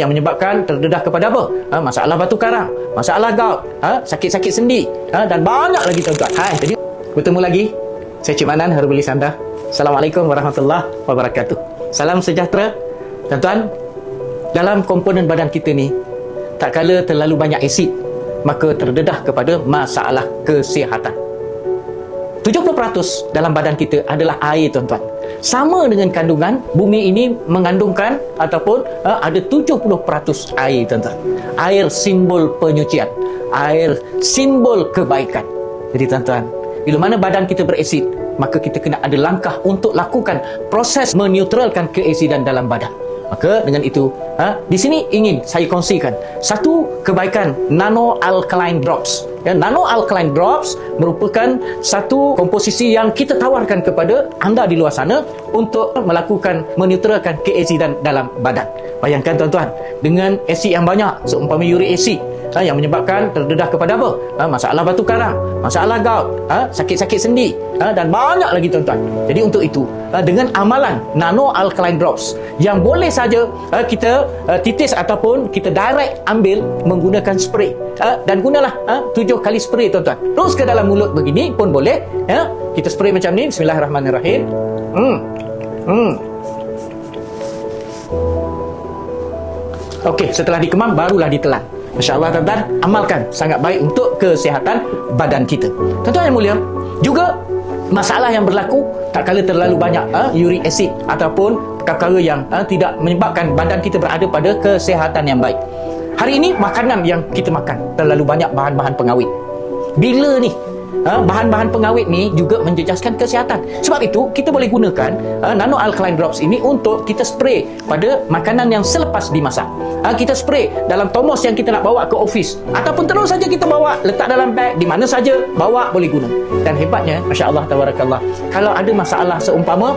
yang menyebabkan terdedah kepada apa? Ha, masalah batu karang, masalah gout, ha, sakit-sakit sendi ha, dan banyak lagi tuan-tuan. Hai, jadi bertemu lagi. Saya Cik Manan Herbalis anda. Assalamualaikum warahmatullahi wabarakatuh. Salam sejahtera. Tuan-tuan, dalam komponen badan kita ni tak kala terlalu banyak asid maka terdedah kepada masalah kesihatan. 70% dalam badan kita adalah air tuan-tuan. Sama dengan kandungan bumi ini mengandungkan ataupun uh, ada 70% air tuan-tuan. Air simbol penyucian, air simbol kebaikan. Jadi tuan-tuan, bila mana badan kita berasid, maka kita kena ada langkah untuk lakukan proses meneutralkan keasidan dalam badan. Maka dengan itu, ha, di sini ingin saya kongsikan satu kebaikan nano alkaline drops. Ya, nano alkaline drops merupakan satu komposisi yang kita tawarkan kepada anda di luar sana untuk melakukan meneutralkan keasidan dalam badan. Bayangkan tuan-tuan, dengan asid yang banyak, seumpama uric acid, ha, yang menyebabkan terdedah kepada apa? Ha, masalah batu karang, masalah gout, ha, sakit-sakit sendi ha, dan banyak lagi tuan-tuan. Jadi untuk itu, ha, dengan amalan nano alkaline drops yang boleh saja ha, kita ha, titis ataupun kita direct ambil menggunakan spray ha, dan gunalah ha, tujuh kali spray tuan-tuan. Terus ke dalam mulut begini pun boleh. Ya. Kita spray macam ni. Bismillahirrahmanirrahim. Hmm. Hmm. Okey, setelah dikemam barulah ditelan. Masya Allah tuan-tuan, amalkan sangat baik untuk kesihatan badan kita. Tuan-tuan yang mulia, juga masalah yang berlaku tak kala terlalu banyak uh, uric acid ataupun perkara yang uh, tidak menyebabkan badan kita berada pada kesihatan yang baik. Hari ini makanan yang kita makan terlalu banyak bahan-bahan pengawet. Bila ni ha, bahan-bahan pengawet ni juga menjejaskan kesihatan. Sebab itu kita boleh gunakan ha, nano alkaline drops ini untuk kita spray pada makanan yang selepas dimasak. Ha, kita spray dalam tomos yang kita nak bawa ke office ataupun terus saja kita bawa letak dalam beg di mana saja bawa boleh guna. Dan hebatnya masya-Allah tabarakallah kalau ada masalah seumpama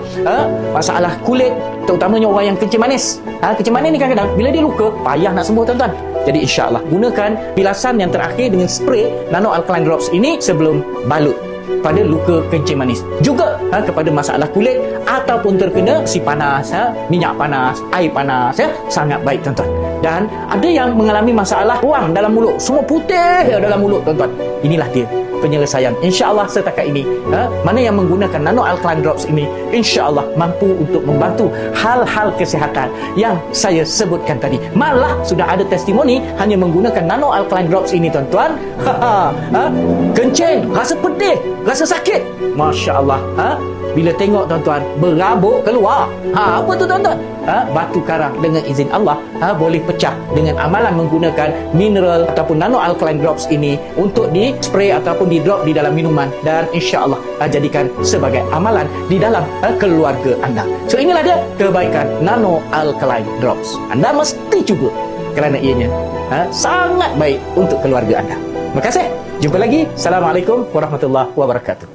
masalah kulit terutamanya orang yang kencing manis. Kencing manis ni kadang-kadang bila dia luka payah nak sembuh tuan-tuan. Jadi insya-Allah gunakan bilasan yang terakhir dengan spray nano alkaline drops ini sebelum balut pada luka kencing manis. Juga ha, kepada masalah kulit ataupun terkena si panas, ha, minyak panas, air panas, ya, sangat baik tuan-tuan. Dan ada yang mengalami masalah ruang dalam mulut, semua putih dalam mulut tuan-tuan. Inilah dia penyelesaian. InsyaAllah setakat ini, ha, mana yang menggunakan nano alkaline drops ini, insyaAllah mampu untuk membantu hal-hal kesihatan yang saya sebutkan tadi. Malah sudah ada testimoni hanya menggunakan nano alkaline drops ini tuan-tuan. Ha, ha, kencing, rasa pedih, rasa sakit. Masya Allah. Ha? Bila tengok tuan-tuan berabuk keluar. Ha, apa tu tuan-tuan? Ha, batu karang dengan izin Allah ha, boleh pecah dengan amalan menggunakan mineral ataupun nano alkaline drops ini untuk di spray ataupun di drop di dalam minuman dan insya-Allah ha, jadikan sebagai amalan di dalam ha, keluarga anda. So inilah dia kebaikan nano alkaline drops. Anda mesti cuba kerana ianya ha, sangat baik untuk keluarga anda. Terima kasih. Jumpa lagi. Assalamualaikum warahmatullahi wabarakatuh.